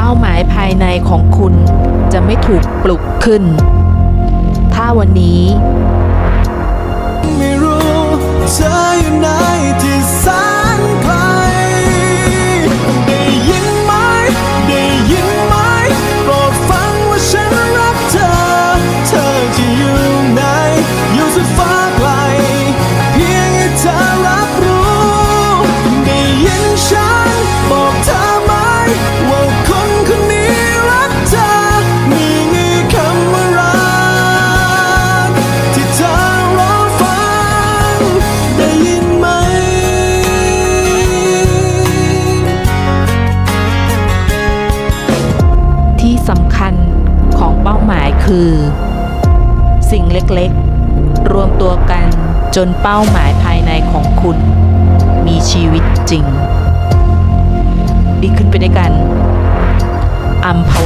เป้าหมายภายในของคุณจะไม่ถูกปลุกขึ้น ถ้าวันนี้ ที่สำคัญของเป้าหมายคือ สิ่งเล็กๆ รวมตัวกันจนเป้าหมายภายในของคุณ มีชีวิตจริง ดีขึ้นไปด้วยกันอัมพว